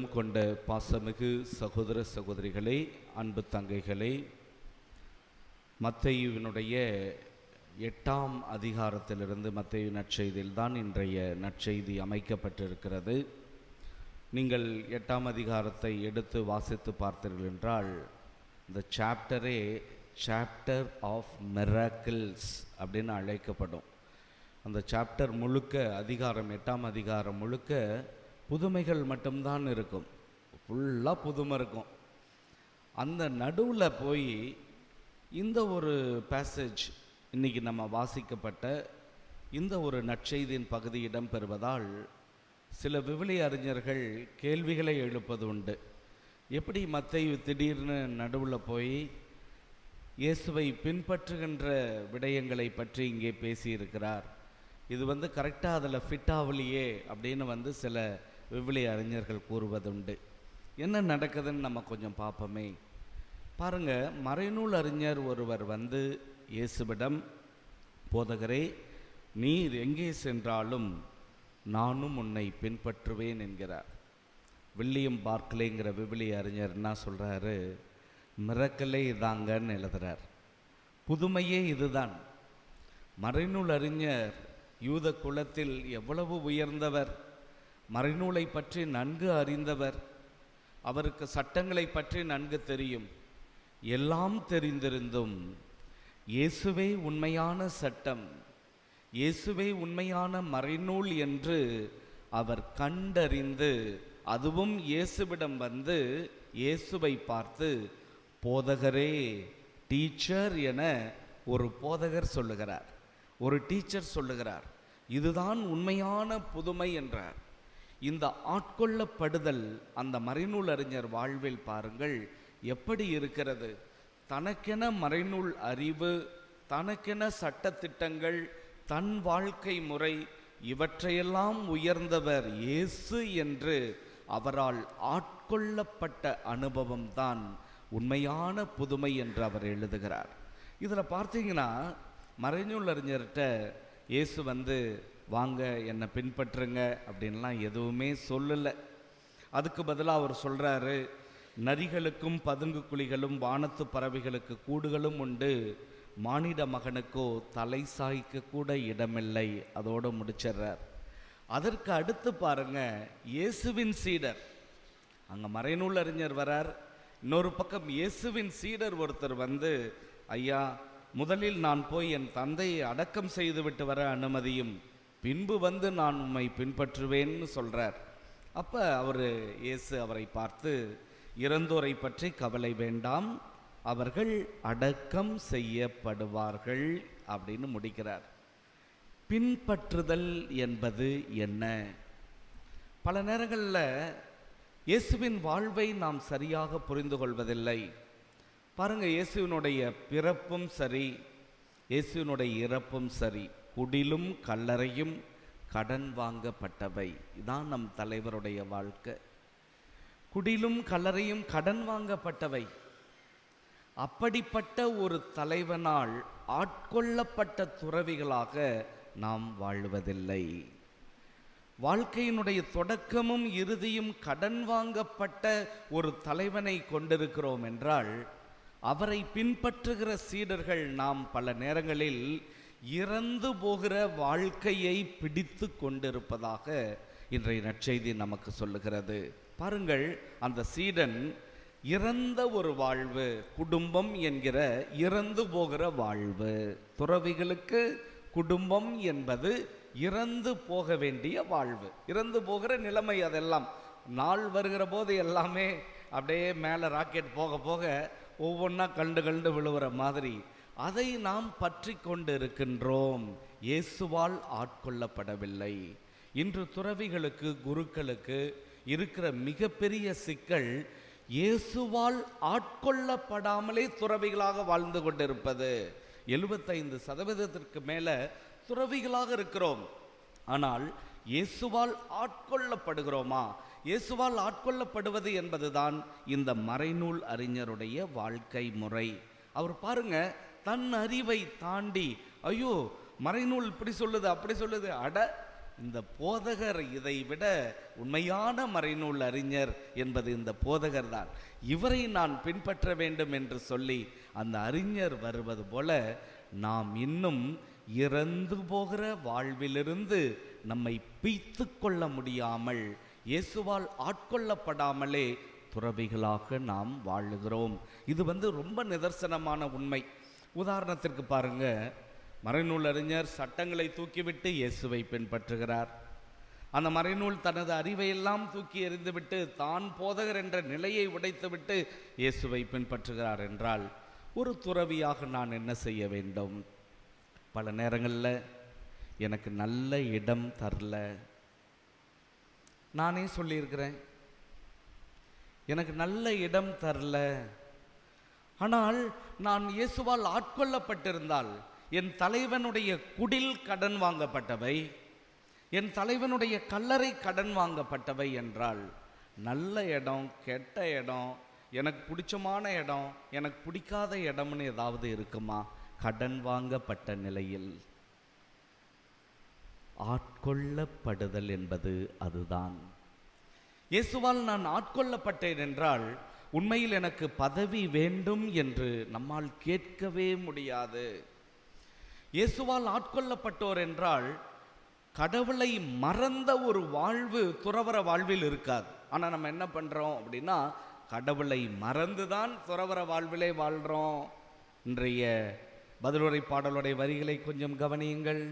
கொண்ட பாசமிகு சகோதர சகோதரிகளே அன்பு தங்கைகளே மத்தையுவினுடைய எட்டாம் அதிகாரத்திலிருந்து மத்தையு நற்செய்தியில்தான் இன்றைய நற்செய்தி அமைக்கப்பட்டிருக்கிறது. நீங்கள் எட்டாம் அதிகாரத்தை எடுத்து வாசித்து பார்த்தீர்கள் என்றால் இந்த சாப்டரே சாப்டர் ஆஃப் மெராக்கிள்ஸ் அப்படின்னு அழைக்கப்படும். அந்த சாப்டர் முழுக்க அதிகாரம் எட்டாம் அதிகாரம் முழுக்க புதுமைகள் மட்டும்தான் இருக்கும். ஃபுல்லாக புதுமை இருக்கும். அந்த நடுவில் போய் இந்த ஒரு பேசேஜ் இன்னைக்கு நம்ம வாசிக்கப்பட்ட இந்த ஒரு நற்செய்தியின் பகுதி இடம்பெறுவதால் சில விவிலி அறிஞர்கள் கேள்விகளை எழுப்பது உண்டு. எப்படி மத்தை திடீர்னு நடுவில் போய் இயேசுவை பின்பற்றுகின்ற விடயங்களை பற்றி இங்கே பேசியிருக்கிறார். இது வந்து கரெக்டாக அதில் ஃபிட் ஆகலையே அப்படின்னு வந்து சில விவிலிய அறிஞர்கள் கூறுவதுண்டு. என்ன நடக்குதுன்னு நம்ம கொஞ்சம் பார்ப்போமே பாருங்க மறைநூல் அறிஞர் ஒருவர் வந்து இயேசுவிடம் போதகரே நீர் எங்கே சென்றாலும் நானும் உன்னை பின்பற்றுவேன் என்கிறார். வில்லியம் பார்க்கலேங்கிற விவிலிய அறிஞர் என்ன சொல்கிறாரு மிரக்கலே இதாங்கன்னு எழுதுறார். புதுமையே இதுதான். மறைநூல் அறிஞர் யூத குலத்தில் எவ்வளவு உயர்ந்தவர்? மறைநூலை பற்றி நன்கு அறிந்தவர். அவருக்கு சட்டங்களை பற்றி நன்கு தெரியும். எல்லாம் தெரிந்திருந்தும் இயேசுவே உண்மையான சட்டம். இயேசுவே உண்மையான மறைநூல் என்று அவர் கண்டறிந்து அதுவும் இயேசுவிடம் வந்து இயேசுவை பார்த்து போதகரே டீச்சர் என ஒரு போதகர் சொல்லுகிறார். ஒரு டீச்சர் சொல்லுகிறார். இதுதான் உண்மையான புதுமை என்றார். இந்த ஆட்கொள்ளப்படுதல் அந்த மறைநூல் அறிஞர் வாழ்வில் பாருங்கள் எப்படி இருக்கிறது? தனக்கென மறைநூல் அறிவு தனக்கென சட்டத்திட்டங்கள் தன் வாழ்க்கை முறை இவற்றையெல்லாம் உயர்ந்தவர் இயேசு என்று அவரால் ஆட்கொள்ளப்பட்ட அனுபவம்தான் உண்மையான புதுமை என்று அவர் எழுதுகிறார். இதில் பார்த்தீங்கன்னா மறைநூல் அறிஞர்கிட்ட இயேசு வந்து வாங்க என்னை பின்பற்றுங்க அப்படின்லாம் எதுவுமே சொல்லலை. அதுக்கு பதிலாக அவர் சொல்கிறாரு நரிகளுக்கும் பதுங்கு குழிகளும் வானத்து பறவைகளுக்கு கூடுகளும் உண்டு. மானிட மகனுக்கோ தலை சாய்க்க கூட இடமில்லை. அதோடு முடிச்சிடுறார். அதற்கு அடுத்து பாருங்க இயேசுவின் சீடர். அங்கே மறைநூல் அறிஞர் வரார். இன்னொரு பக்கம் இயேசுவின் சீடர் ஒருத்தர் வந்து ஐயா முதலில் நான் போய் என் தந்தையை அடக்கம் செய்துவிட்டு வர அனுமதியும் பின்பு வந்து நான் உம்மை பின்பற்றுவேன்னு சொல்கிறார் அப்போ அவர் இயேசு அவரை பார்த்து இறந்தோரை பற்றி கவலை வேண்டாம் அவர்கள் அடக்கம் செய்யப்படுவார்கள் அப்படின்னு முடிக்கிறார். பின்பற்றுதல் என்பது என்ன? பல நேரங்களில் இயேசுவின் வாழ்வை நாம் சரியாக புரிந்து கொள்வதில்லை. பாருங்கள் இயேசுவினுடைய பிறப்பும் சரி இயேசுவினுடைய இறப்பும் சரி. குடிலும் கல்லறையும் கடன் வாங்கப்பட்டவை. இதான் நம் தலைவருடைய வாழ்க்கை. குடிலும் கல்லறையும் கடன் வாங்கப்பட்டவை. அப்படிப்பட்ட ஒரு தலைவனால் ஆட்கொள்ளப்பட்ட துறவிகளாக நாம் வாழ்வதில்லை. வாழ்க்கையினுடைய தொடக்கமும் இறுதியும் கடன் வாங்கப்பட்ட ஒரு தலைவனை கொண்டிருக்கிறோம் என்றால் அவரை பின்பற்றுகிற சீடர்கள் நாம் பல நேரங்களில் இறந்து போகிற வாழ்க்கையை பிடித்து கொண்டிருப்பதாக இன்றைய நற்செய்தி நமக்கு சொல்லுகிறது. பாருங்கள் அந்த சீடன் இறந்த ஒரு வாழ்வு குடும்பம் என்கிற இறந்து போகிற வாழ்வு. துறவிகளுக்கு குடும்பம் என்பது இறந்து போக வேண்டிய வாழ்வு. இறந்து போகிற நிலைமை அதெல்லாம். நாள் வருகிற போது எல்லாமே அப்படியே மேலே ராக்கெட் போக போக ஒவ்வொன்றா கண்டு கண்டு விழுகிற மாதிரி. அதை நாம் பற்றி கொண்டு இருக்கின்றோம் இயேசுவால் ஆட்கொள்ளப்படவில்லை. இன்று துறவிகளுக்கு குருக்களுக்கு இருக்கிற மிகப்பெரிய சிக்கல் இயேசுவால் ஆட்கொள்ளப்படாமலே துறவிகளாக வாழ்ந்து கொண்டிருப்பது. எழுபத்தைந்து சதவீதத்திற்கு மேலே துறவிகளாக இருக்கிறோம். ஆனால் இயேசுவால் ஆட்கொள்ளப்படுகிறோமா? இயேசுவால் ஆட்கொள்ளப்படுவது என்பதுதான் இந்த மறைநூல் அறிஞருடைய வாழ்க்கை முறை. அவர் பாருங்க தன் அறிவை தாண்டி ஐயோ மறைநூல் இப்படி சொல்லுது அப்படி சொல்லுது. அட இந்த போதகர் இதை விட உண்மையான மறைநூல் அறிஞர் என்பது இந்த போதகர் தான். இவரை நான் பின்பற்ற வேண்டும் என்று சொல்லி அந்த அறிஞர் வருவது போல நாம் இன்னும் இறந்து போகிற வாழ்விலிருந்து நம்மை பீத்து கொள்ள முடியாமல் இயேசுவால் ஆட்கொள்ளப்படாமலே துறவிகளாக நாம் வாழுகிறோம். இது வந்து ரொம்ப நிதர்சனமான உண்மை. உதாரணத்திற்கு பாருங்க. மறைநூல் அறிஞர் சட்டங்களை தூக்கிவிட்டு இயேசுவை பின்பற்றுகிறார். அந்த மறைநூல் தனது அறிவையெல்லாம் தூக்கி எறிந்துவிட்டு தான் போதகர் என்ற நிலையை உடைத்துவிட்டு இயேசுவை பின்பற்றுகிறார் என்றால் ஒரு துறவியாக நான் என்ன செய்ய வேண்டும்? பல நேரங்களில் எனக்கு நல்ல இடம் தரல. நானே சொல்லியிருக்கிறேன் எனக்கு நல்ல இடம் தரல. ஆனால் நான் இயேசுவால் ஆட்கொள்ளப்பட்டிருந்தால் என் தலைவனுடைய குடில் கடன் வாங்கப்பட்டவை என் தலைவனுடைய கல்லறை கடன் வாங்கப்பட்டவை என்றால் நல்ல இடம் கெட்ட இடம் எனக்கு பிடிச்சமான இடம் எனக்கு பிடிக்காத இடம்னு ஏதாவது இருக்குமா? கடன் வாங்கப்பட்ட நிலையில். ஆட்கொள்ளப்படுதல் என்பது அதுதான். இயேசுவால் நான் ஆட்கொள்ளப்பட்டேன் என்றால் உண்மையில் எனக்கு பதவி வேண்டும் என்று நம்மால் கேட்கவே முடியாது. இயேசுவால் ஆட்கொள்ளப்பட்டோர் என்றால் கடவுளை மறந்த ஒரு வாழ்வு துறவர வாழ்வில் இருக்காது. ஆனால் நம்ம என்ன பண்ணுறோம் அப்படின்னா கடவுளை மறந்து தான் துறவர வாழ்விலே வாழ்கிறோம் இன்றைய பதிலுரை பாடலுடைய வரிகளை கொஞ்சம் கவனியுங்கள்.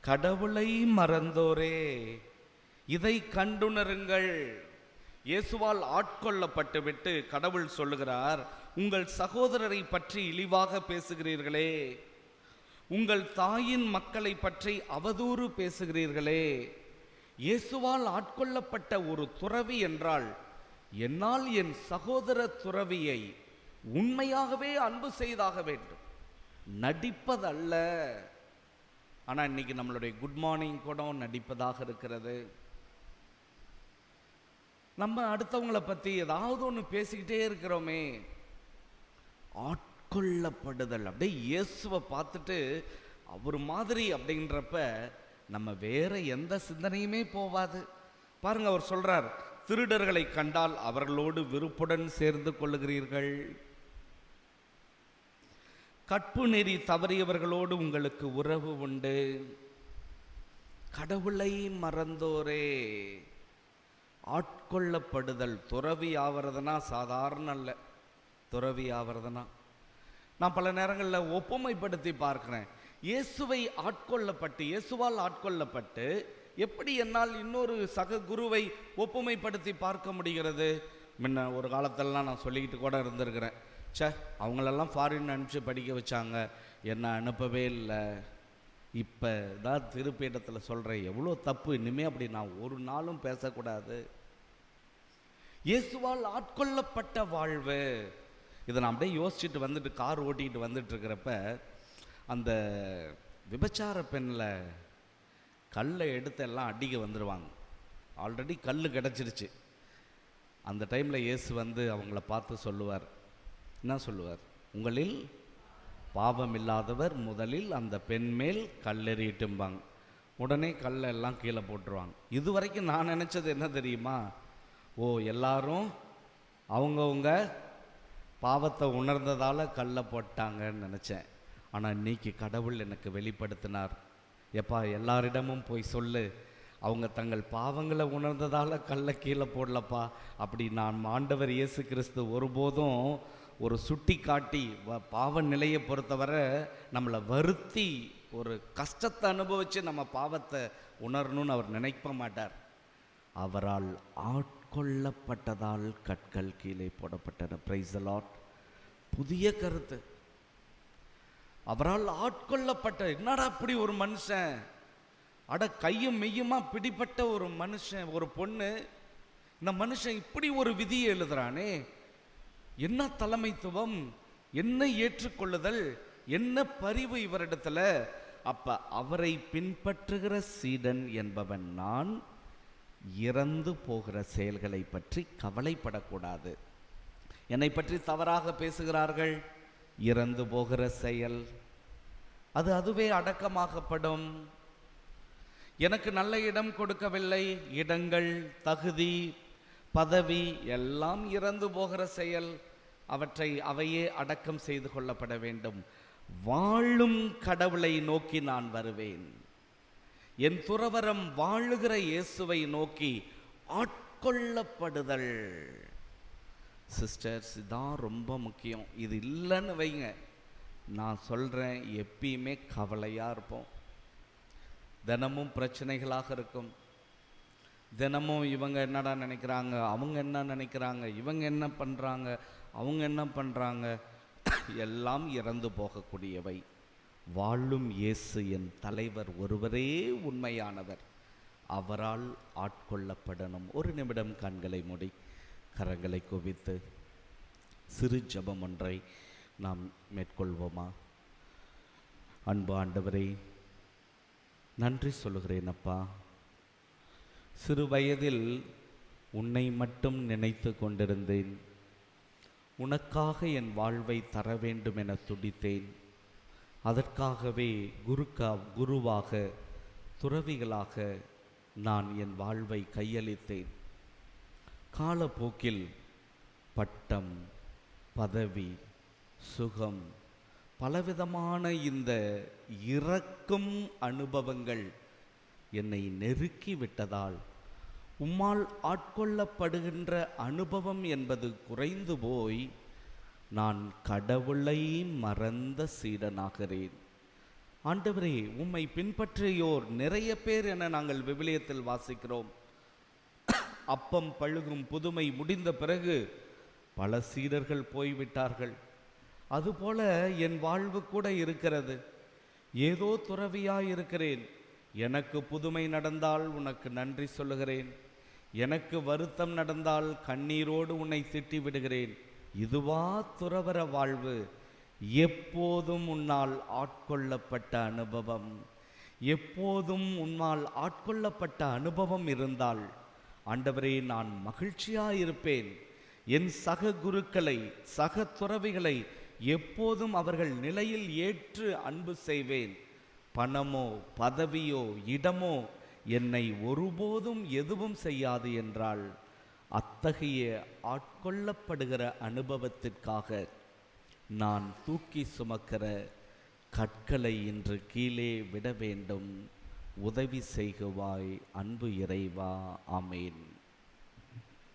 கடவுளை மறந்தோரே. இதை கண்டுணருங்கள். இயேசுவால் ஆட்கொள்ளப்பட்டுவிட்டு கடவுள் சொல்லுகிறார் உங்கள் சகோதரரை பற்றி இழிவாக பேசுகிறீர்களே. உங்கள் தாயின் மக்களை பற்றி அவதூறு பேசுகிறீர்களே. இயேசுவால் ஆட்கொள்ளப்பட்ட ஒரு துறவி என்றால் என்னால் என் சகோதர துறவியை உண்மையாகவே அன்பு செய்தாக வேண்டும். நடிப்பதல்ல. ஆனால் இன்னைக்கு நம்மளுடைய குட் மார்னிங் கூட நடிப்பதாக இருக்கிறது. நம்ம அடுத்தவங்கள பற்றி ஏதாவது ஒன்று பேசிக்கிட்டே இருக்கிறோமே. ஆட்கொள்ளப்படுதல். அப்படியே இயேசுவை பார்த்துட்டு அவர் மாதிரி அப்படின்றப்ப நம்ம வேற எந்த சிந்தனையுமே போவாது. பாருங்க அவர் சொல்றார் திருடர்களை கண்டால் அவர்களோடு விருப்புடன் சேர்ந்து கொள்ளுகிறீர்கள். கற்பு நெறி தவறியவர்களோடு உங்களுக்கு உறவு உண்டு. கடவுளை மறந்தோரே. ஆட்கொள்ளப்படுதல். துறவி ஆவறதுனா சாதாரண அல்ல. துறவி ஆவறதுனா. நான் பல நேரங்களில் ஒப்புமைப்படுத்தி பார்க்குறேன். இயேசுவை ஆட்கொள்ளப்பட்டு இயேசுவால் ஆட்கொள்ளப்பட்டு எப்படி என்னால் இன்னொரு சக குருவை ஒப்புமைப்படுத்தி பார்க்க முடிகிறது? முன்ன ஒரு காலத்திலலாம் நான் சொல்லிக்கிட்டு கூட இருந்திருக்கிறேன். ச்சே அவங்களெல்லாம் ஃபாரின் அனுப்பிச்சு படிக்க வச்சாங்க. என்னை அனுப்பவே இல்லை. இப்போ தான் திருப்பீடத்தில் சொல்கிறேன் எவ்வளோ தப்பு. இனிமே அப்படி நான் ஒரு நாளும் பேசக்கூடாது. இயேசுவால் ஆட்கொள்ளப்பட்ட வாழ்வு. இதை நான் அப்படியே யோசிச்சுட்டு வந்துட்டு கார் ஓட்டிக்கிட்டு வந்துட்டு இருக்கிறப்ப அந்த விபச்சார பெண்ணில் கல்லை எடுத்து எல்லாம் அடிக்க வந்துடுவாங்க ஆல்ரெடி கல் கிடச்சிருச்சு. அந்த டைமில் இயேசு வந்து அவங்கள பார்த்து சொல்லுவார். என்ன சொல்லுவார்? உங்களில் பாவம் இல்லாதவர் முதலில் அந்த பெண் மேல் கல்லெறிட்டும்பாங்க உடனே கல்லை எல்லாம் கீழே போட்டுருவாங்க. இது வரைக்கும் நான் நினச்சது என்ன தெரியுமா? ஓ எல்லாரும் அவங்கவுங்க பாவத்தை உணர்ந்ததால் கல்லை போட்டாங்கன்னு நினச்சேன். ஆனால் இன்னைக்கு கடவுள் எனக்கு வெளிப்படுத்தினார். எப்பா எல்லாரிடமும் போய் சொல்லு. அவங்க தங்கள் பாவங்களை உணர்ந்ததால் கல்லை கீழே போடலப்பா அப்படி நான் ஆண்டவர் இயேசு கிறிஸ்து ஒருபோதும் ஒரு சுட்டி காட்டி வ- பாவ நிலையை பொறுத்தவரை நம்மளை வருத்தி ஒரு கஷ்டத்தை அனுபவித்து நம்ம பாவத்தை உணரணும்னு அவர் நினைக்க மாட்டார். அவரால் ஆட் கொல்லப்பட்டதால் கற்கள் கீழே போடப்பட்டன. பிரைஸ் லாட் புதிய கருத்து. அவரால் ஆட்கொள்ளப்பட்ட என்னடா அப்படி ஒரு மனுஷன்? அட கையும் மெய்யுமா பிடிப்பட்ட ஒரு மனுஷன் ஒரு பொண்ணு? இந்த மனுஷன் இப்படி ஒரு விதியை எழுதுறானே? என்ன தலைமைத்துவம்? என்ன ஏற்றுக்கொள்ளுதல்? என்ன பரிவு இவரிடத்துல? அப்ப அவரை பின்பற்றுகிற சீடன் என்பவன் நான் இறந்து போகிற செயல்களை பற்றி கவலைப்படக்கூடாது. என்னை பற்றி தவறாக பேசுகிறார்கள். இறந்து போகிற செயல் அது அதுவே அடக்கமாகப்படும். எனக்கு நல்ல இடம் கொடுக்கவில்லை. இடங்கள் தகுதி பதவி எல்லாம் இறந்து போகிற செயல். அவற்றை அவையே அடக்கம் செய்து கொள்ளப்பட வேண்டும். வாழும் கடவுளை நோக்கி நான் வருவேன். என் துறவரம் வாழுகிற இயேசுவை நோக்கி ஆட்கொள்ளப்படுதல். சிஸ்டர்ஸ் இதான் ரொம்ப முக்கியம். இது இல்லைன்னு வைங்க. நான் சொல்கிறேன் எப்பயுமே கவலையாக இருப்போம். தினமும் பிரச்சனைகளாக இருக்கும். தினமும் இவங்க என்னடா நினைக்கிறாங்க அவங்க என்ன நினைக்கிறாங்க இவங்க என்ன பண்ணுறாங்க அவங்க என்ன பண்ணுறாங்க எல்லாம் இறந்து போகக்கூடியவை. வாழும் இயேசு என் தலைவர் ஒருவரே உண்மையானவர். அவரால் ஆட்கொள்ளப்படணும். ஒரு நிமிடம் கண்களை மூடி கரங்களை குவித்து சிறு ஜெபம் ஒன்றை நாம் மேற்கொள்வோமா? அன்பு ஆண்டவரே நன்றி சொல்கிறேன் அப்பா. சிறு வயதில் உன்னை மட்டும் நினைத்து கொண்டிருந்தேன். உனக்காக என் வாழ்வை தர வேண்டும் என துடித்தேன். அதற்காகவே குருக்கா குருவாக துறவிகளாக நான் என் வாழ்வை கையளித்தேன். காலப்போக்கில் பட்டம் பதவி சுகம் பலவிதமான இந்த இறக்கும் அனுபவங்கள் என்னை நெருக்கி விட்டதால் உம்மால் ஆட்கொள்ளப்படுகின்ற அனுபவம் என்பது குறைந்து போய் நான் கடவுளை மறந்த சீடனாகிறேன். ஆண்டவரே உம்மை பின்பற்றியோர் நிறைய பேர் என நாங்கள் விவிலியத்தில் வாசிக்கிறோம். அப்பம் பழுகும் புதுமை முடிந்த பிறகு பல சீடர்கள் போய்விட்டார்கள். அதுபோல என் வாழ்வு கூட இருக்கிறது. ஏதோ துறவியாக இருக்கிறேன். எனக்கு புதுமை நடந்தால் உனக்கு நன்றி சொல்லுகிறேன். எனக்கு வருத்தம் நடந்தால் கண்ணீரோடு உன்னை திட்டி விடுகிறேன் இதுவா துறவர வாழ்வு. எப்போதும் உன்னால் ஆட்கொள்ளப்பட்ட அனுபவம். எப்போதும் உன்னால் ஆட்கொள்ளப்பட்ட அனுபவம் இருந்தால் ஆண்டவரே நான் மகிழ்ச்சியாயிருப்பேன். என் சக குருக்களை சக துறவிகளை எப்போதும் அவர்கள் நிலையில் ஏற்று அன்பு செய்வேன். பணமோ பதவியோ இடமோ என்னை ஒருபோதும் எதுவும் செய்யாது என்றாள் அத்தகைய ஆட்கொள்ளப்படுகிற அனுபவத்திற்காக நான் தூக்கி சுமக்கிற கற்களை இன்று கீழே விட வேண்டும். உதவி செய்குவாய் அன்பு இறைவா. ஆமேன்.